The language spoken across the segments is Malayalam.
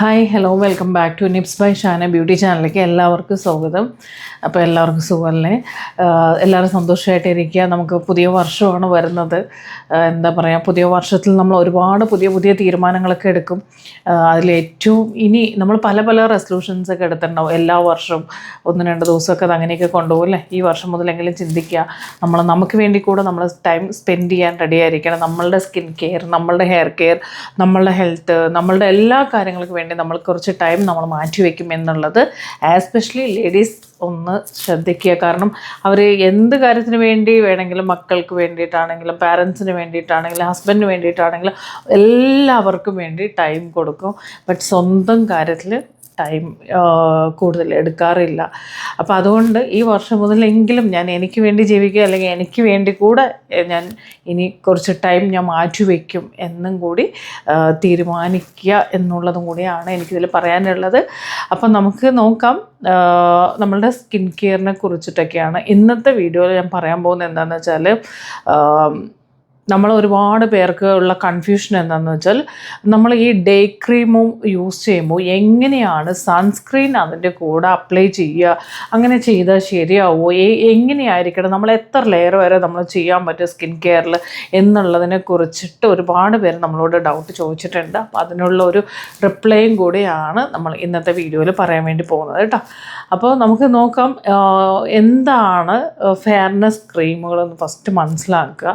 Hi hello welcome back to Nips by Shana beauty ചാനലിലേക്ക് എല്ലാവർക്കും സ്വാഗതം. അപ്പോൾ എല്ലാവർക്കും സുഖമല്ലേ? എല്ലാവരും സന്തോഷമായിട്ട് ഇരിക്കുക നമുക്ക് പുതിയ വർഷമാണ് വരുന്നത്. എന്താ പറയുക പുതിയ വർഷത്തിൽ നമ്മൾ ഒരുപാട് പുതിയ പുതിയ തീരുമാനങ്ങളൊക്കെ എടുക്കും. അതിൽ ഏറ്റവും ഇനി നമ്മൾ പല പല റെസൊല്യൂഷൻസ് ഒക്കെ എടുത്തിട്ടുണ്ടാവും. എല്ലാ വർഷവും ഒന്ന് രണ്ട് ദിവസമൊക്കെ അത് അങ്ങനെയൊക്കെ കൊണ്ടുപോകും അല്ലേ? ഈ വർഷം മുതലെങ്കിലും ചിന്തിക്കുക. നമ്മൾ നമുക്ക് വേണ്ടി കൂടെ നമ്മൾ ടൈം സ്പെൻഡ് ചെയ്യാൻ റെഡി ആയിരിക്കണം. നമ്മളുടെ സ്കിൻ കെയർ നമ്മളുടെ ഹെയർ കെയർ നമ്മളുടെ ഹെൽത്ത് നമ്മളുടെ എല്ലാ കാര്യങ്ങൾക്കും വേണ്ടി നമ്മൾ കുറച്ച് ടൈം നമ്മൾ മാറ്റി വയ്ക്കും എന്നുള്ളത് എസ്പെഷ്യലി ലേഡീസ് ഒന്ന് ശ്രദ്ധിക്കുക. കാരണം അവർ എന്ത് കാര്യത്തിന് വേണ്ടി വേണമെങ്കിലും മക്കൾക്ക് വേണ്ടിയിട്ടാണെങ്കിലും പാരൻസിന് വേണ്ടിയിട്ടാണെങ്കിലും ഹസ്ബൻഡിന് വേണ്ടിയിട്ടാണെങ്കിലും എല്ലാവർക്കും വേണ്ടി ടൈം കൊടുക്കും. ബട്ട് സ്വന്തം കാര്യത്തിൽ ടൈം കൂടുതൽ എടുക്കാറില്ല. അപ്പോൾ അതുകൊണ്ട് ഈ വർഷം മുതലെങ്കിലും ഞാൻ എനിക്ക് വേണ്ടി ജീവിക്കുക അല്ലെങ്കിൽ എനിക്ക് വേണ്ടി കൂടെ ഞാൻ ഇനി കുറച്ച് ടൈം ഞാൻ മാറ്റിവെക്കും എന്നും കൂടി തീരുമാനിക്കുക എന്നുള്ളതും കൂടിയാണ് എനിക്കിതിൽ പറയാനുള്ളത്. അപ്പം നമുക്ക് നോക്കാം നമ്മളുടെ സ്കിൻ കെയറിനെ കുറിച്ചിട്ടൊക്കെയാണ്. ഇന്നത്തെ വീഡിയോയിൽ ഞാൻ പറയാൻ പോകുന്നത് എന്താണെന്ന് വെച്ചാൽ നമ്മൾ ഒരുപാട് പേർക്ക് ഉള്ള കൺഫ്യൂഷൻ എന്താണെന്ന് വെച്ചാൽ നമ്മൾ ഈ ഡേ ക്രീമും യൂസ് ചെയ്യുമ്പോൾ എങ്ങനെയാണ് സൺസ്ക്രീൻ അതിന്റെ കൂടെ അപ്ലൈ ചെയ്യുക? അങ്ങനെ ചെയ്താൽ ശരിയാവുമോ എങ്ങനെയായിരിക്കണം? നമ്മൾ എത്ര ലെയർ വരെ നമ്മൾ ചെയ്യാൻ പറ്റും സ്കിൻ കെയറിൽ എന്നുള്ളതിനെ കുറിച്ചിട്ട് ഒരുപാട് പേര് നമ്മളോട് ഡൗട്ട് ചോദിച്ചിട്ടുണ്ട്. അപ്പോൾ അതിനുള്ള ഒരു റിപ്ലൈയും കൂടിയാണ് നമ്മൾ ഇന്നത്തെ വീഡിയോയിൽ പറയാൻ വേണ്ടി പോകുന്നത് കേട്ടോ. അപ്പോൾ നമുക്ക് നോക്കാം എന്താണ് ഫെയർനെസ് ക്രീമുകളെന്ന് ഫസ്റ്റ് മനസ്സിലാക്കുക.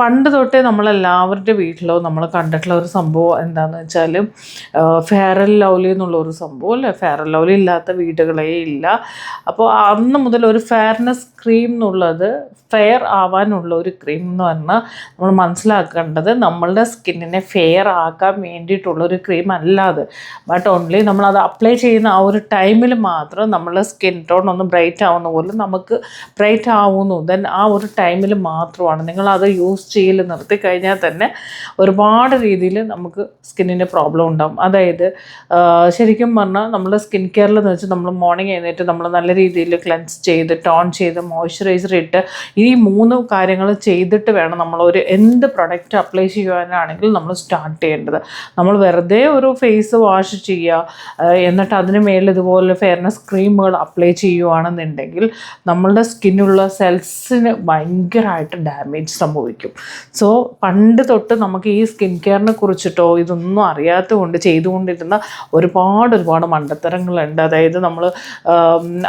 പണ്ട് തൊട്ടേ നമ്മളെല്ലാവരുടെ വീട്ടിലോ നമ്മൾ കണ്ടിട്ടുള്ള ഒരു സംഭവം എന്താണെന്ന് വെച്ചാൽ ഫെയറൽ ലൗലി എന്നുള്ള ഒരു സംഭവം അല്ലേ? ഫെയറൽ ലൗലി ഇല്ലാത്ത വീടുകളേ ഇല്ല. അപ്പോൾ അന്ന് മുതൽ ഒരു ഫെയർനെസ് ക്രീം എന്നുള്ളത് ഫെയർ ആവാനുള്ള ഒരു ക്രീം എന്ന് പറഞ്ഞാൽ നമ്മൾ മനസ്സിലാക്കേണ്ടത് നമ്മളുടെ സ്കിന്നിനെ ഫെയർ ആക്കാൻ വേണ്ടിയിട്ടുള്ള ഒരു ക്രീം അല്ല അത്. ബട്ട് ഓൺലി നമ്മളത് അപ്ലൈ ചെയ്യുന്ന ആ ഒരു ടൈമിൽ മാത്രം നമ്മളുടെ സ്കിൻ ടോൺ ഒന്ന് ബ്രൈറ്റ് ആവുന്ന പോലെ നമുക്ക് ബ്രൈറ്റ് ആവുന്നു. ദെൻ ആ ഒരു ടൈമിൽ മാത്രമാണ് നിങ്ങളത് യൂസ് ചെയ്യൽ നിർത്തി കഴിഞ്ഞാൽ തന്നെ ഒരുപാട് രീതിയിൽ നമുക്ക് സ്കിന്നിന് പ്രോബ്ലം ഉണ്ടാകും അതായത് ശരിക്കും പറഞ്ഞാൽ നമ്മൾ സ്കിൻ കെയറിൽ എന്ന് വെച്ചാൽ നമ്മൾ മോർണിംഗ് എഴുന്നേറ്റ് നമ്മൾ നല്ല രീതിയിൽ ക്ലെൻസ് ചെയ്ത് ടോൺ ചെയ്ത് മോയ്സ്ചറൈസർ ഇട്ട് ഈ മൂന്ന് കാര്യങ്ങൾ ചെയ്തിട്ട് വേണം നമ്മൾ ഒരു എന്ത് പ്രൊഡക്റ്റ് അപ്ലൈ ചെയ്യുവാനാണെങ്കിൽ നമ്മൾ സ്റ്റാർട്ട് ചെയ്യേണ്ടത്. നമ്മൾ വെറുതെ ഒരു ഫേസ് വാഷ് ചെയ്യുക എന്നിട്ട് അതിന് മേളിൽ ഇതുപോലെ ഫെയർനെസ് ക്രീമുകൾ അപ്ലൈ ചെയ്യുവാണെന്നുണ്ടെങ്കിൽ നമ്മളുടെ സ്കിന്നുള്ള സെൽസിന് ഭയങ്കരമായിട്ട് ഡാമേജ് സംഭവിക്കും. സോ പണ്ട് തൊട്ട് നമുക്ക് ഈ സ്കിൻ കെയറിനെ കുറിച്ചിട്ടോ ഇതൊന്നും അറിയാത്ത കൊണ്ട് ചെയ്തുകൊണ്ടിരുന്ന ഒരുപാട് ഒരുപാട് മണ്ടത്തരങ്ങളുണ്ട്. അതായത് നമ്മൾ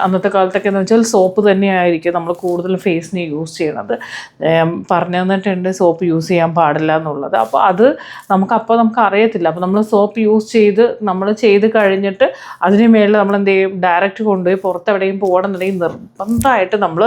അന്നത്തെ കാലത്തൊക്കെ എന്ന് വെച്ചാൽ സോപ്പ് തന്നെയായിരിക്കും നമ്മൾ കൂടുതലും ഫേസിന് യൂസ് ചെയ്യണത് പറഞ്ഞു തന്നിട്ടുണ്ട് സോപ്പ് യൂസ് ചെയ്യാൻ പാടില്ല എന്നുള്ളത്. അപ്പോൾ അത് നമുക്ക് അപ്പോൾ നമുക്ക് അറിയത്തില്ല. അപ്പോൾ നമ്മൾ സോപ്പ് യൂസ് ചെയ്ത് നമ്മൾ ചെയ്ത് കഴിഞ്ഞിട്ട് അതിന് മേളിൽ നമ്മൾ എന്ത് ചെയ്യും? ഡയറക്റ്റ് കൊണ്ടുപോയി പുറത്ത് എവിടെയും പോകണമെന്നുണ്ടെങ്കിൽ നിർബന്ധമായിട്ട് നമ്മൾ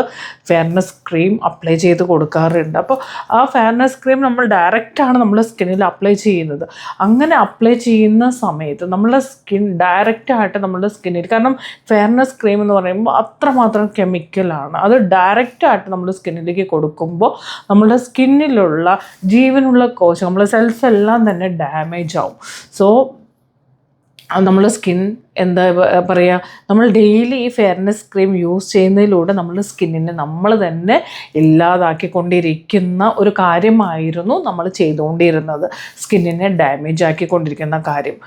ഫെയർനെസ് ക്രീം അപ്ലൈ ചെയ്ത് കൊടുക്കാറുണ്ട്. അപ്പോൾ ആ ഫെയർനെസ് ക്രീം നമ്മൾ ഡയറക്റ്റാണ് നമ്മുടെ സ്കിന്നിൽ അപ്ലൈ ചെയ്യുന്നത്. അങ്ങനെ അപ്ലൈ ചെയ്യുന്ന സമയത്ത് നമ്മുടെ സ്കിൻ ഡയറക്റ്റായിട്ട് നമ്മുടെ സ്കിന്നിൽ കാരണം ഫെയർനെസ് ക്രീം എന്ന് പറയുമ്പോൾ അത്രമാത്രം കെമിക്കലാണ് അത് ഡയറക്റ്റായിട്ട് നമ്മുടെ സ്കിന്നിലേക്ക് കൊടുക്കുമ്പോൾ നമ്മുടെ സ്കിന്നിലുള്ള ജീവനുള്ള കോശം നമ്മുടെ സെൽസ് എല്ലാം തന്നെ ഡാമേജ് ആവും. സോ നമ്മുടെ സ്കിൻ എന്താ പറയുക നമ്മൾ ഡെയിലി ഈ ഫെയർനെസ് ക്രീം യൂസ് ചെയ്യുന്നതിലൂടെ നമ്മൾ സ്കിന്നിനെ നമ്മൾ തന്നെ ഇല്ലാതാക്കിക്കൊണ്ടിരിക്കുന്ന ഒരു കാര്യമായിരുന്നു നമ്മൾ ചെയ്തുകൊണ്ടിരുന്നത്. സ്കിന്നിനെ ഡാമേജ് ആക്കിക്കൊണ്ടിരിക്കുന്ന കാര്യം.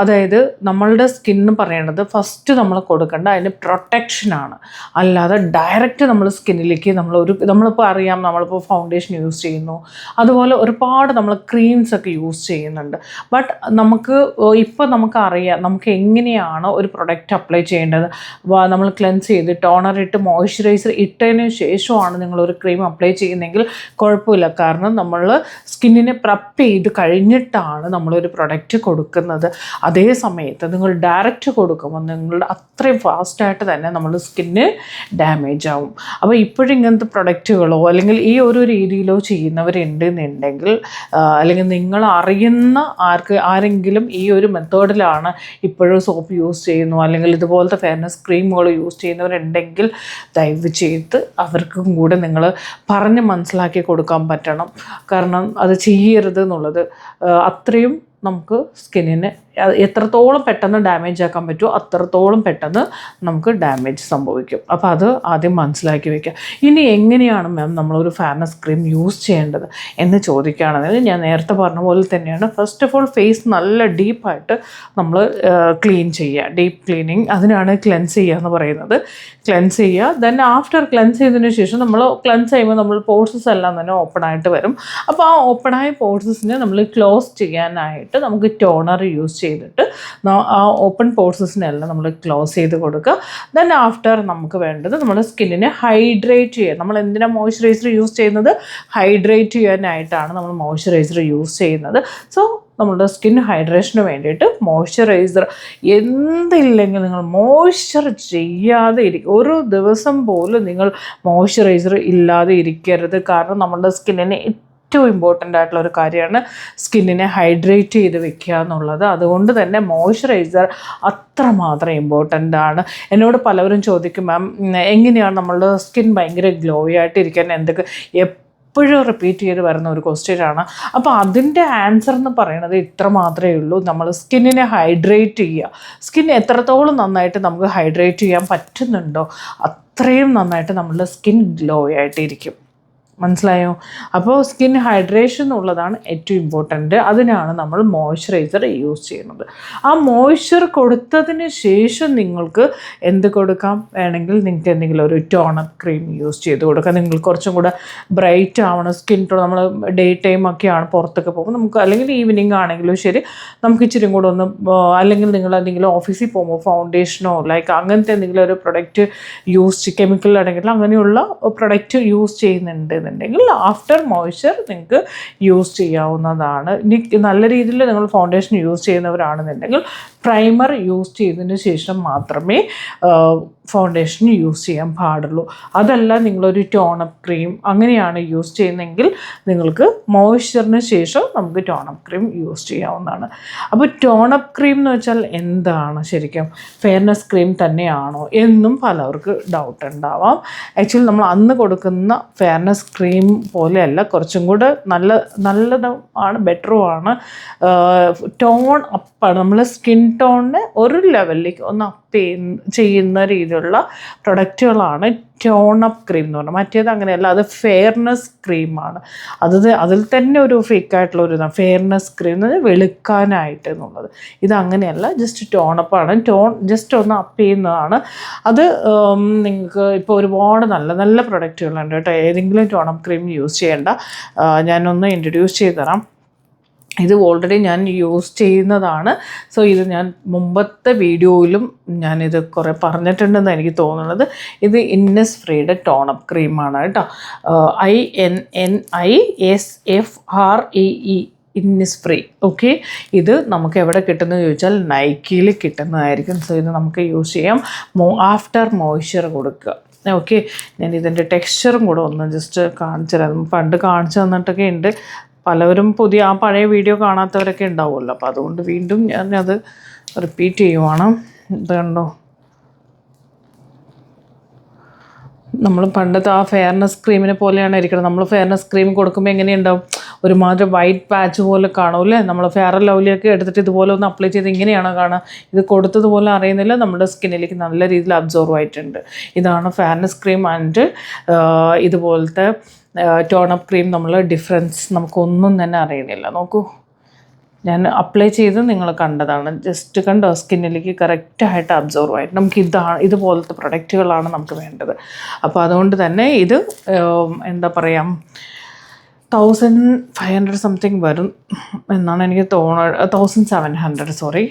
അതായത് നമ്മളുടെ സ്കിൻ എന്ന് പറയണത് ഫസ്റ്റ് നമ്മൾ കൊടുക്കേണ്ട അതിന് പ്രൊട്ടക്ഷനാണ് അല്ലാതെ ഡയറക്റ്റ് നമ്മൾ സ്കിന്നിലേക്ക് നമ്മൾ ഒരു നമ്മളിപ്പോൾ അറിയാം നമ്മളിപ്പോൾ ഫൗണ്ടേഷൻ യൂസ് ചെയ്യുന്നു. അതുപോലെ ഒരുപാട് നമ്മൾ ക്രീംസ് ഒക്കെ യൂസ് ചെയ്യുന്നുണ്ട്. ബട്ട് നമുക്ക് ഇപ്പോൾ നമുക്ക് അറിയാം നമുക്ക് എങ്ങനെയാണ് ഒരു പ്രൊഡക്റ്റ് അപ്ലൈ ചെയ്യേണ്ടത്? നമ്മൾ ക്ലെൻസ് ചെയ്ത് ടോണർ ഇട്ട് മോയ്സ്ചറൈസർ ഇട്ടതിന് ശേഷമാണ് നിങ്ങളൊരു ക്രീം അപ്ലൈ ചെയ്യുന്നതെങ്കിൽ കുഴപ്പമില്ല. കാരണം നമ്മൾ സ്കിന്നിനെ പ്രപ്പ് ചെയ്ത് കഴിഞ്ഞിട്ടാണ് നമ്മളൊരു പ്രൊഡക്റ്റ് കൊടുക്കുന്നത്. അതേ സമയത്ത് നിങ്ങൾ ഡയറക്റ്റ് കൊടുക്കുമ്പോൾ നിങ്ങളുടെ അത്രയും ഫാസ്റ്റായിട്ട് തന്നെ നമ്മുടെ സ്കിന്ന് ഡാമേജ് ആവും. അപ്പോൾ ഇപ്പോഴും ഇങ്ങനത്തെ പ്രൊഡക്റ്റുകളോ അല്ലെങ്കിൽ ഈ ഒരു രീതിയിലോ ചെയ്യുന്നവരുണ്ട് എന്നുണ്ടെങ്കിൽ അല്ലെങ്കിൽ നിങ്ങൾ അറിയുന്ന ആർക്ക് ആരെങ്കിലും ഈ ഒരു മെത്തേഡിലാണ് ഇപ്പോഴും സോപ്പ് യൂസ് ചെയ്യുന്നു. അല്ലെങ്കിൽ ഇതുപോലത്തെ ഫെയർനെസ് ക്രീമുകൾ യൂസ് ചെയ്യുന്നവരുണ്ടെങ്കിൽ ദയവ് ചെയ്ത് അവർക്കും കൂടെ നിങ്ങൾ പറഞ്ഞ് മനസ്സിലാക്കി കൊടുക്കാൻ പറ്റണം. കാരണം അത് ചെയ്യരുത് എന്നുള്ളത് അത്രയും നമുക്ക് സ്കിന്നിന് എത്രത്തോളം പെട്ടെന്ന് ഡാമേജ് ആക്കാൻ പറ്റുമോ അത്രത്തോളം പെട്ടെന്ന് നമുക്ക് ഡാമേജ് സംഭവിക്കും. അപ്പോൾ അത് ആദ്യം മനസ്സിലാക്കി വെക്കുക. ഇനി എങ്ങനെയാണ് മാം നമ്മളൊരു ഫെയർനെസ് ക്രീം യൂസ് ചെയ്യേണ്ടത് എന്ന് ചോദിക്കുകയാണെങ്കിൽ ഞാൻ നേരത്തെ പറഞ്ഞ പോലെ തന്നെയാണ്. ഫസ്റ്റ് ഓഫ് ഓൾ ഫേസ് നല്ല ഡീപ്പായിട്ട് നമ്മൾ ക്ലീൻ ചെയ്യുക. ഡീപ്പ് ക്ലീനിങ് അതിനാണ് ക്ലെൻസ് ചെയ്യുക എന്ന് പറയുന്നത്. ക്ലെൻസ് ചെയ്യുക. ദെൻ ആഫ്റ്റർ ക്ലെൻസ് ചെയ്തതിന് ശേഷം നമ്മൾ ക്ലെൻസ് ചെയ്യുമ്പോൾ നമ്മൾ പോർസസ് എല്ലാം തന്നെ ഓപ്പൺ ആയിട്ട് വരും. അപ്പോൾ ആ ഓപ്പണായ പോർസസിനെ നമ്മൾ ക്ലോസ് ചെയ്യാനായിട്ട് നമുക്ക് ടോണർ യൂസ് ചെയ്തിട്ട് ആ ഓപ്പൺ പോർസസിനെല്ലാം നമ്മൾ ക്ലോസ് ചെയ്ത് കൊടുക്കുക. ദെൻ ആഫ്റ്റർ നമുക്ക് വേണ്ടത് നമ്മുടെ സ്കിന്നിനെ ഹൈഡ്രേറ്റ് ചെയ്യുക. നമ്മൾ എന്തിനാണ് മോയ്സ്ചറൈസർ യൂസ് ചെയ്യുന്നത്? ഹൈഡ്രേറ്റ് ചെയ്യാനായിട്ടാണ് നമ്മൾ മോയ്സ്ചറൈസർ യൂസ് ചെയ്യുന്നത്. സോ നമ്മുടെ സ്കിൻ ഹൈഡ്രേഷന് വേണ്ടിയിട്ട് മോയ്സ്ചറൈസർ എന്തില്ലെങ്കിൽ നിങ്ങൾ മോയ്സ്ചർ ചെയ്യാതെ ഇരിക്കും ഒരു ദിവസം പോലും നിങ്ങൾ മോയ്സ്ചറൈസർ ഇല്ലാതെ ഇരിക്കരുത്. കാരണം നമ്മുടെ സ്കിന്നിന് ഏറ്റവും ഇമ്പോർട്ടന്റ് ആയിട്ടുള്ള ഒരു കാര്യമാണ് സ്കിന്നിനെ ഹൈഡ്രേറ്റ് ചെയ്ത് വെക്കുക എന്നുള്ളത്. അതുകൊണ്ട് തന്നെ മോയ്സ്ചറൈസർ അത്രമാത്രം ഇമ്പോർട്ടന്റ് ആണ്. എന്നോട് പലവരും ചോദിക്കും മാം എങ്ങനെയാണ് നമ്മളുടെ സ്കിൻ ഭയങ്കര ഗ്ലോ ആയിട്ടിരിക്കാൻ? എന്തൊക്കെ? എപ്പോഴും റിപ്പീറ്റ് ചെയ്ത് വരുന്ന ഒരു ക്വസ്റ്റ്യൻ ആണ്. അപ്പോൾ അതിന്റെ ആൻസർ എന്ന് പറയുന്നത് ഇത്ര മാത്രമേ ഉള്ളൂ. നമ്മൾ സ്കിന്നിനെ ഹൈഡ്രേറ്റ് ചെയ്യുക. സ്കിൻ എത്രത്തോളം നന്നായിട്ട് നമുക്ക് ഹൈഡ്രേറ്റ് ചെയ്യാൻ പറ്റുന്നുണ്ടോ അത്രയും നന്നായിട്ട് നമ്മളുടെ സ്കിൻ ഗ്ലോ ആയിട്ടിരിക്കും. മനസ്സിലായോ? അപ്പോൾ സ്കിൻ ഹൈഡ്രേഷൻ എന്നുള്ളതാണ് ഏറ്റവും ഇമ്പോർട്ടന്റ് അതിനാണ് നമ്മൾ മോയ്സ്ചറൈസർ യൂസ് ചെയ്യുന്നത്. ആ മോയ്സ്ചർ കൊടുത്തതിന് ശേഷം നിങ്ങൾക്ക് എന്ത് കൊടുക്കാം? വേണമെങ്കിൽ നിങ്ങൾക്ക് എന്തെങ്കിലും ഒരു ടോണർ ക്രീം യൂസ് ചെയ്ത് കൊടുക്കാം. നിങ്ങൾ കുറച്ചും കൂടെ ബ്രൈറ്റ് ആവണം. സ്കിൻ ടോൺ നമ്മൾ ഡേ ടൈം ഒക്കെയാണ് പുറത്തൊക്കെ പോകുമ്പോൾ നമുക്ക് അല്ലെങ്കിൽ ഈവനിങ് ആണെങ്കിലും ശരി നമുക്ക് ഇച്ചിരി കൂടെ ഒന്ന് അല്ലെങ്കിൽ നിങ്ങൾ എന്തെങ്കിലും ഓഫീസിൽ പോകുമ്പോൾ ഫൗണ്ടേഷനോ ലൈക്ക് അങ്ങനത്തെ എന്തെങ്കിലും ഒരു പ്രൊഡക്റ്റ് യൂസ് കെമിക്കൽ ആണെങ്കിൽ അങ്ങനെയുള്ള പ്രൊഡക്റ്റ് യൂസ് ചെയ്യുന്നുണ്ട് എന്നുണ്ടെങ്കിൽ ആഫ്റ്റർ മോയ്സ്ചർ നിങ്ങൾക്ക് യൂസ് ചെയ്യാവുന്നതാണ്. ഇനി നല്ല രീതിയിൽ നിങ്ങൾ ഫൗണ്ടേഷൻ യൂസ് ചെയ്യുന്നവരാണെന്നുണ്ടെങ്കിൽ പ്രൈമർ യൂസ് ചെയ്തതിന് ശേഷം മാത്രമേ ഫൗണ്ടേഷൻ യൂസ് ചെയ്യാൻ പാടുള്ളൂ. അതല്ല നിങ്ങളൊരു ടോണപ്പ് ക്രീം അങ്ങനെയാണ് യൂസ് ചെയ്യുന്നതെങ്കിൽ നിങ്ങൾക്ക് മോയ്സ്ചറിന് ശേഷം നമുക്ക് ടോണപ്പ് ക്രീം യൂസ് ചെയ്യാവുന്നതാണ്. അപ്പോൾ ടോണപ്പ് ക്രീം എന്ന് വെച്ചാൽ എന്താണ് ശരിക്കും? ഫെയർനെസ് ക്രീം തന്നെയാണോ എന്നും പലർക്ക് ഡൗട്ട് ഉണ്ടാവാം. ആക്ച്വലി നമ്മൾ അന്ന് കൊടുക്കുന്ന ഫെയർനെസ് ക്രീം പോലെയല്ല കുറച്ചും കൂടെ നല്ല നല്ലതാണ് ബെറ്ററുമാണ് ടോൺ അപ്പാണ് നമ്മൾ സ്കിൻ ടോണിന് ഒരു ലെവലിലേക്ക് ഒന്ന് അപ്പ് ചെയ്യുന്ന രീതിയിലുള്ള പ്രൊഡക്റ്റുകളാണ് ടോൺ അപ്പ് ക്രീം എന്ന് പറഞ്ഞാൽ മറ്റേത് അങ്ങനെയല്ല അത് ഫെയർനെസ് ക്രീമാണ്. അത് അതിൽ തന്നെ ഒരു ഫേക്കായിട്ടുള്ള ഒരു ഇതാണ്. ഫെയർനെസ് ക്രീം എന്ന് പറഞ്ഞാൽ വെളുക്കാനായിട്ട് എന്നുള്ളത്. ഇത് അങ്ങനെയല്ല ജസ്റ്റ് ടോൺ അപ്പാണ് ടോൺ ജസ്റ്റ് ഒന്ന് അപ്പ് ചെയ്യുന്നതാണ്. അത് നിങ്ങൾക്ക് ഇപ്പോൾ ഒരുപാട് നല്ല നല്ല പ്രൊഡക്റ്റുകളുണ്ട് കേട്ടോ. ഏതെങ്കിലും ടോൺ അപ്പ് ക്രീം യൂസ് ചെയ്യേണ്ട. ഞാനൊന്ന് ഇൻട്രൊഡ്യൂസ് ചെയ്ത് തരാം ഇത് ഓൾറെഡി ഞാൻ യൂസ് ചെയ്യുന്നതാണ്. സോ ഇത് ഞാൻ മുമ്പത്തെ വീഡിയോയിലും ഞാനിത് കുറേ പറഞ്ഞിട്ടുണ്ടെന്ന് എനിക്ക് തോന്നുന്നത്. ഇത് ഇന്നസ് ഫ്രീയുടെ ടോണപ്പ് ക്രീമാണ് കേട്ടോ. I N N I S F R E E Innisfree okay ഇത് നമുക്ക് എവിടെ കിട്ടുന്നത് ചോദിച്ചാൽ നൈക്കിയിൽ കിട്ടുന്നതായിരിക്കും. സോ ഇത് നമുക്ക് യൂസ് ചെയ്യാം. മോ ആഫ്റ്റർ മോയ്സ്ചർ കൊടുക്കുക. ഓക്കെ ഞാൻ ഇതിന്റെ ടെക്സ്ചറും കൂടെ ഒന്ന് ജസ്റ്റ് കാണിച്ചു തരാം പണ്ട് കാണിച്ചു തന്നിട്ടൊക്കെ ഉണ്ട്. പലവരും പുതിയ ആ പഴയ വീഡിയോ കാണാത്തവരൊക്കെ ഉണ്ടാവുമല്ലോ. അപ്പോൾ അതുകൊണ്ട് വീണ്ടും ഞാൻ അത് റിപ്പീറ്റ് ചെയ്യുവാണ്. ഇത് കണ്ടോ? നമ്മൾ പണ്ടത്തെ ആ ഫെയർനെസ് ക്രീമിനെ പോലെയാണ് ഇരിക്കുന്നത് നമ്മൾ ഫെയർനെസ് ക്രീം കൊടുക്കുമ്പോൾ എങ്ങനെയുണ്ടാവും? ഒരുമാതിരി വൈറ്റ് പാച്ച് പോലെ കാണും അല്ലേ? നമ്മൾ ഫെയർ ലവ്ലിയൊക്കെ എടുത്തിട്ട് ഇതുപോലെ ഒന്ന് അപ്ലൈ ചെയ്ത് ഇങ്ങനെയാണോ കാണുക? ഇത് കൊടുത്തതുപോലെ അറിയുന്നില്ല. നമ്മുടെ സ്കിന്നിലേക്ക് നല്ല രീതിയിൽ അബ്സോർവ് ആയിട്ടുണ്ട്. ഇതാണ് ഫെയർനെസ് ക്രീം ആൻഡ് ഇതുപോലത്തെ ടോണപ്പ് ക്രീം നമ്മൾ ഡിഫറൻസ് നമുക്കൊന്നും തന്നെ അറിയണില്ല. നോക്കൂ. ഞാൻ അപ്ലൈ ചെയ്ത് നിങ്ങൾ കണ്ടതാണ്. ജസ്റ്റ് കണ്ടോ? സ്കിന്നിലേക്ക് കറക്റ്റായിട്ട് അബ്സോർവ് ആയിട്ട്. നമുക്ക് ഇതാണ് ഇതുപോലത്തെ പ്രൊഡക്റ്റുകളാണ് നമുക്ക് വേണ്ടത്. അപ്പോൾ അതുകൊണ്ട് തന്നെ ഇത് എന്താ പറയുക തൗസൻഡ് ഫൈവ് ഹൺഡ്രഡ് സംതിങ് വരും എന്നാണ് എനിക്ക് തോന്നുന്നത് തൗസൻഡ് സെവൻ ഹൺഡ്രഡ് സോറി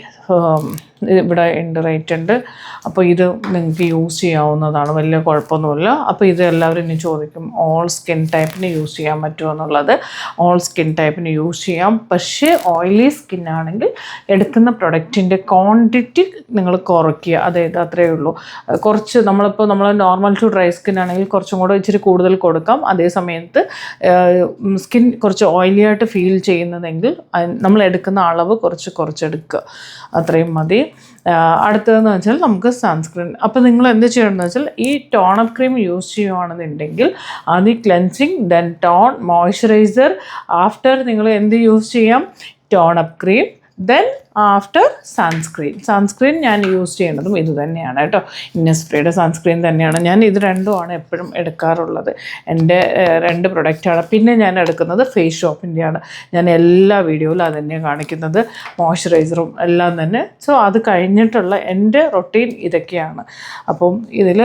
ഇവിടെ ഉണ്ട് റേറ്റ് ഉണ്ട്. അപ്പോൾ ഇത് നിങ്ങൾക്ക് യൂസ് ചെയ്യാവുന്നതാണ്. വലിയ കുഴപ്പമൊന്നുമില്ല. അപ്പോൾ ഇത് എല്ലാവരും ഇനി ചോദിക്കും ഓൾ സ്കിൻ ടൈപ്പിന് യൂസ് ചെയ്യാൻ പറ്റുമോ എന്നുള്ളത്? ഓൾ സ്കിൻ ടൈപ്പിന് യൂസ് ചെയ്യാം. പക്ഷേ ഓയിലി സ്കിൻ ആണെങ്കിൽ എടുക്കുന്ന പ്രൊഡക്റ്റിന്റെ ക്വാണ്ടിറ്റി നിങ്ങൾ കുറയ്ക്കുക. അതായത് അത്രയേ ഉള്ളൂ. കുറച്ച് നമ്മളിപ്പോൾ നമ്മൾ നോർമൽ ടു ഡ്രൈ സ്കിൻ ആണെങ്കിൽ കുറച്ചും കൂടെ ഇച്ചിരി കൂടുതൽ കൊടുക്കാം. അതേ സമയത്ത് സ്കിൻ കുറച്ച് ഓയിലി ആയിട്ട് ഫീൽ ചെയ്യുന്നതെങ്കിൽ നമ്മൾ എടുക്കുന്ന അളവ് കുറച്ച് കുറച്ചെടുക്കുക. അത്രയും മതി. അടുത്തതെന്ന് വെച്ചാൽ നമുക്ക് സൺസ്ക്രീൻ അപ്പോൾ നിങ്ങൾ എന്ത് ചെയ്യണമെന്ന് വെച്ചാൽ ഈ ടോണപ്പ് ക്രീം യൂസ് ചെയ്യുകയാണെന്നുണ്ടെങ്കിൽ ആദ്യം cleansing then tone moisturiser after നിങ്ങൾ എന്ത് യൂസ് ചെയ്യാം? Tone up cream then after sunscreen sunscreen ഞാൻ യൂസ് ചെയ്യുന്നതും ഇത് തന്നെയാണ് കേട്ടോ. ഇന്നസ്പ്രേയുടെ സൺസ്ക്രീൻ തന്നെയാണ്. ഞാൻ ഇത് രണ്ടുമാണ് എപ്പോഴും എടുക്കാറുള്ളത്. എന്റെ രണ്ട് പ്രൊഡക്റ്റാണ് പിന്നെ ഞാൻ എടുക്കുന്നത് ഫേസ് ഷോപ്പിന്റെയാണ് ഞാൻ എല്ലാ വീഡിയോയിലും അത് തന്നെയാണ് കാണിക്കുന്നത്. മോയ്സ്ചറൈസറും എല്ലാം തന്നെ. സോ അത് കഴിഞ്ഞിട്ടുള്ള എന്റെ റൊട്ടീൻ ഇതൊക്കെയാണ്. അപ്പം ഇതിൽ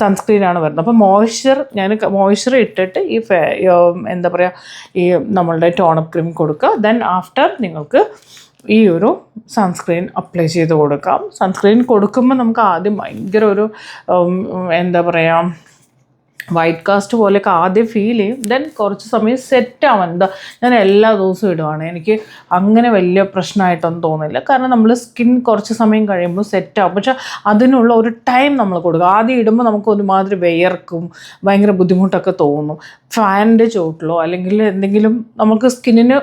സൺസ്ക്രീനാണ് വരുന്നത്. അപ്പോൾ മോയ്സ്ചർ ഞാൻ മോയ്സ്ചർ ഇട്ടിട്ട് ഈ, എന്താ പറയുക ഈ നമ്മളുടെ ടോണപ്പ് ക്രീം കൊടുക്കുക. ദെൻ ആഫ്റ്റർ നിങ്ങൾക്ക് ഈ ഒരു സൺസ്ക്രീൻ അപ്ലൈ ചെയ്ത് കൊടുക്കാം. സൺസ്ക്രീൻ കൊടുക്കുമ്പോൾ നമുക്ക് ആദ്യം ഭയങ്കര ഒരു എന്താ പറയുക വൈറ്റ് കാസ്റ്റ് പോലെയൊക്കെ ആദ്യം ഫീൽ ചെയ്യും. ദെൻ കുറച്ച് സമയം സെറ്റ് ആവാൻ എന്താ ഞാൻ എല്ലാ ദിവസവും ഇടുവാണ്. എനിക്ക് അങ്ങനെ വലിയ പ്രശ്നമായിട്ടൊന്നും തോന്നില്ല. കാരണം നമ്മൾ സ്കിൻ കുറച്ച് സമയം കഴിയുമ്പോൾ സെറ്റ് ആവും. പക്ഷെ അതിനുള്ള ഒരു ടൈം നമ്മൾ കൊടുക്കും. ആദ്യം ഇടുമ്പോൾ നമുക്ക് ഒരുമാതിരി വിയർക്കും ഭയങ്കര ബുദ്ധിമുട്ടൊക്കെ തോന്നും. ഫാനിന്റെ ചോട്ടിലോ അല്ലെങ്കിൽ എന്തെങ്കിലും നമുക്ക് സ്കിന്നിന്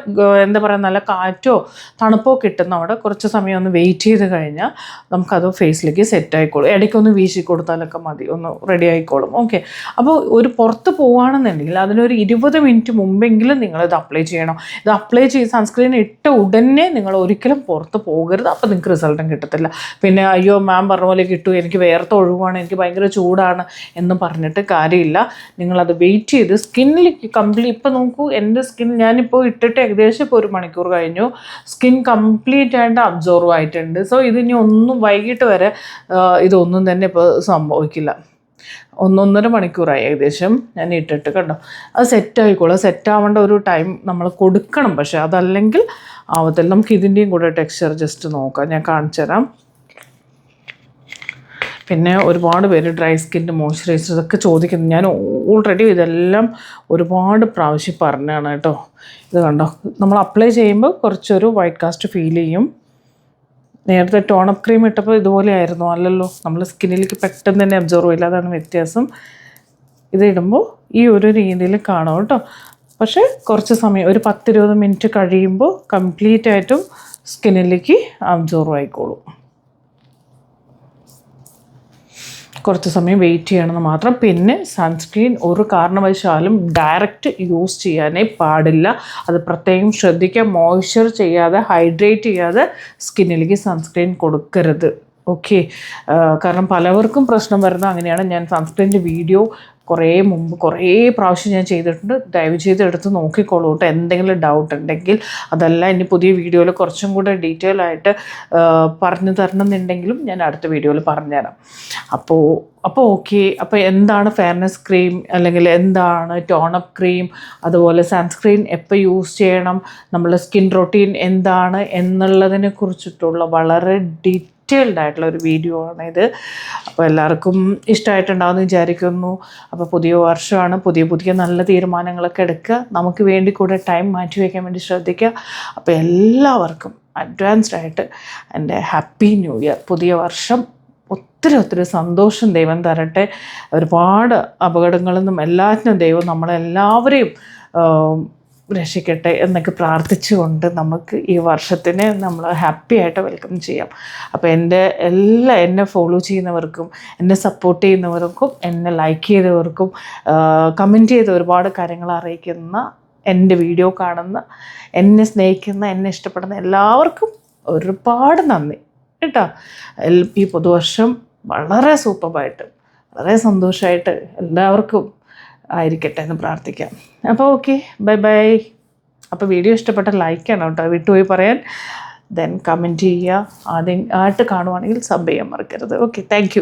എന്താ പറയുക നല്ല കാറ്റോ തണുപ്പോ കിട്ടുന്ന അവിടെ കുറച്ച് സമയം ഒന്ന് വെയിറ്റ് ചെയ്ത് കഴിഞ്ഞാൽ നമുക്കത് ഫേസിലേക്ക് സെറ്റ് ആയിക്കോളും. ഇടയ്ക്കൊന്ന് വീശി കൊടുത്താലൊക്കെ മതി. ഒന്ന് റെഡി ആയിക്കോളും. ഓക്കെ അപ്പോൾ ഒരു പുറത്ത് പോവുകയാണെന്നുണ്ടെങ്കിൽ അതിനൊരു ഇരുപത് മിനിറ്റ് മുമ്പെങ്കിലും ഇത് അപ്ലൈ ചെയ്യണം. ഇത് അപ്ലൈ ചെയ്ത് സൺസ്ക്രീൻ ഇട്ട ഉടനെ നിങ്ങൾ ഒരിക്കലും പുറത്ത് പോകരുത്. അപ്പോൾ നിങ്ങൾക്ക് റിസൾട്ടും കിട്ടത്തില്ല. പിന്നെ അയ്യോ മാം പറഞ്ഞ പോലെ കിട്ടൂ എനിക്ക് വേർത്ത് ഒഴിവാണ് എനിക്ക് ഭയങ്കര ചൂടാണ് എന്ന് പറഞ്ഞിട്ട് കാര്യമില്ല. നിങ്ങളത് വെയിറ്റ് ചെയ്ത് സ്കിന്നിലേക്ക് കംപ്ലീറ്റ് ഇപ്പോൾ നോക്കൂ എന്റെ സ്കിൻ ഞാനിപ്പോൾ ഇട്ടിട്ട് ഏകദേശം ഇപ്പോൾ ഒരു മണിക്കൂർ കഴിഞ്ഞു. സ്കിൻ കംപ്ലീറ്റ് ആയിട്ട് അബ്സോർവ് ആയിട്ടുണ്ട്. സോ ഇതിനി ഒന്നും വൈകിട്ട് വരെ ഇതൊന്നും തന്നെ ഇപ്പോൾ സംഭവിക്കില്ല. ഒന്നൊന്നര മണിക്കൂറായി ഏകദേശം ഞാൻ ഇട്ടിട്ട് കണ്ടോ. അത് സെറ്റ് ആയിക്കോളും. സെറ്റ് ആവേണ്ട ഒരു ടൈം നമ്മൾ കൊടുക്കണം. പക്ഷേ അതല്ലെങ്കിൽ ആവത്തില്ല. നമുക്ക് ഇതിന്റെയും കൂടെ ടെക്സ്ചർ ജസ്റ്റ് നോക്കാം. ഞാൻ കാണിച്ചു തരാം. പിന്നെ ഒരുപാട് പേര് ഡ്രൈ സ്കിന്റെ മോയ്സ്ചറൈസർ ഇതൊക്കെ ചോദിക്കുന്നു. ഞാൻ ഓൾറെഡി ഇതെല്ലാം ഒരുപാട് പ്രാവശ്യം പറഞ്ഞാണ് കേട്ടോ. ഇത് കണ്ടോ. നമ്മൾ അപ്ലൈ ചെയ്യുമ്പോൾ കുറച്ചൊരു വൈറ്റ് കാസ്റ്റ് ഫീൽ ചെയ്യും. നേരത്തെ ടോണപ്പ് ക്രീം ഇട്ടപ്പോൾ ഇതുപോലെ ആയിരുന്നു അല്ലല്ലോ നമ്മൾ സ്കിന്നിലേക്ക് പെട്ടെന്ന് തന്നെ അബ്സോർവ് ചെയ്യില്ല. അതാണ് വ്യത്യാസം. ഇതിടുമ്പോൾ ഈ ഒരു രീതിയിൽ കാണും കേട്ടോ. പക്ഷേ കുറച്ച് സമയം ഒരു പത്തിരുപത് മിനിറ്റ് കഴിയുമ്പോൾ കംപ്ലീറ്റ് ആയിട്ടും സ്കിന്നിലേക്ക് അബ്സോർവ് ആയിക്കോളും. കുറച്ച് സമയം വെയിറ്റ് ചെയ്യണമെന്ന് മാത്രം. പിന്നെ സൺസ്ക്രീൻ ഒരു കാരണവശാലും ഡയറക്റ്റ് യൂസ് ചെയ്യാനേ പാടില്ല. അത് പ്രത്യേകം ശ്രദ്ധിക്കുക മോയ്സ്ചർ ചെയ്യാതെ ഹൈഡ്രേറ്റ് ചെയ്യാതെ സ്കിന്നിലേക്ക് സൺസ്ക്രീൻ കൊടുക്കരുത്. ഓക്കെ കാരണം പലവർക്കും പ്രശ്നം വരുന്ന അങ്ങനെയാണ്. ഞാൻ സൺസ്ക്രീന്റെ വീഡിയോ കുറേ മുമ്പ് കുറേ പ്രാവശ്യം ഞാൻ ചെയ്തിട്ടുണ്ട്. ദയവ് ചെയ്ത് എടുത്ത് നോക്കിക്കോളൂ കേട്ടോ. എന്തെങ്കിലും ഡൗട്ട് ഉണ്ടെങ്കിൽ അതല്ല ഇനി പുതിയ വീഡിയോയിൽ കുറച്ചും കൂടെ ഡീറ്റെയിൽ ആയിട്ട് പറഞ്ഞു പറഞ്ഞു തരണമെന്നുണ്ടെങ്കിലും ഞാൻ അടുത്ത വീഡിയോയിൽ പറഞ്ഞുതരാം. അപ്പോൾ അപ്പോൾ ഓക്കെ അപ്പോൾ എന്താണ് ഫെയർനെസ് ക്രീം അല്ലെങ്കിൽ എന്താണ് ടോണപ്പ് ക്രീം അതുപോലെ സൺസ്ക്രീൻ എപ്പോൾ യൂസ് ചെയ്യണം? നമ്മളെ സ്കിൻ റൊട്ടീൻ എന്താണ്? എന്നുള്ളതിനെ കുറിച്ചിട്ടുള്ള വളരെ ഡീറ്റെയിൽഡ് ആയിട്ടുള്ള ഒരു വീഡിയോ ആണ് ഇത്. അപ്പോൾ എല്ലാവർക്കും ഇഷ്ടമായിട്ടുണ്ടാവുമെന്ന് വിചാരിക്കുന്നു. അപ്പോൾ പുതിയ വർഷമാണ്. പുതിയ പുതിയ നല്ല തീരുമാനങ്ങളൊക്കെ എടുക്കുക. നമുക്ക് വേണ്ടി കൂടെ ടൈം മാറ്റി വയ്ക്കാൻ വേണ്ടി ശ്രദ്ധിക്കുക. അപ്പോൾ എല്ലാവർക്കും അഡ്വാൻസ്ഡ് ആയിട്ട് എന്റെ ഹാപ്പി ന്യൂ ഇയർ. പുതിയ വർഷം ഒത്തിരി ഒത്തിരി സന്തോഷം ദൈവം തരട്ടെ. ഒരുപാട് അപകടങ്ങളിൽ നിന്നും എല്ലാറ്റിനും ദൈവം നമ്മളെല്ലാവരെയും രക്ഷിക്കട്ടെ എന്നൊക്കെ പ്രാർത്ഥിച്ചുകൊണ്ട് നമുക്ക് ഈ വർഷത്തിനെ നമ്മൾ ഹാപ്പി ആയിട്ട് വെൽക്കം ചെയ്യാം. അപ്പോൾ എന്റെ എല്ലാ എന്നെ ഫോളോ ചെയ്യുന്നവർക്കും എന്നെ സപ്പോർട്ട് ചെയ്യുന്നവർക്കും എന്നെ ലൈക്ക് ചെയ്തവർക്കും കമന്റ് ചെയ്ത ഒരുപാട് കാര്യങ്ങൾ അറിയിക്കുന്ന എന്റെ വീഡിയോ കാണുന്ന എന്നെ സ്നേഹിക്കുന്ന എന്നെ ഇഷ്ടപ്പെടുന്ന എല്ലാവർക്കും ഒരുപാട് നന്ദി. കേട്ടോ? ഈ പുതുവർഷം വളരെ സൂപ്പറായിട്ട് വളരെ സന്തോഷമായിട്ട് എല്ലാവർക്കും ആയിരിക്കട്ടെ എന്ന് പ്രാർത്ഥിക്കാം. അപ്പോൾ ഓക്കെ ബൈ ബൈ അപ്പോൾ വീഡിയോ ഇഷ്ടപ്പെട്ട ലൈക്ക് ചെയ്യണം കേട്ടോ. വിട്ടുപോയി പറയാൻ. ദെൻ കമന്റ് ചെയ്യുക. ആദ്യം ആയിട്ട് കാണുവാണെങ്കിൽ സബ് ചെയ്യാൻ മറക്കരുത്. Okay thank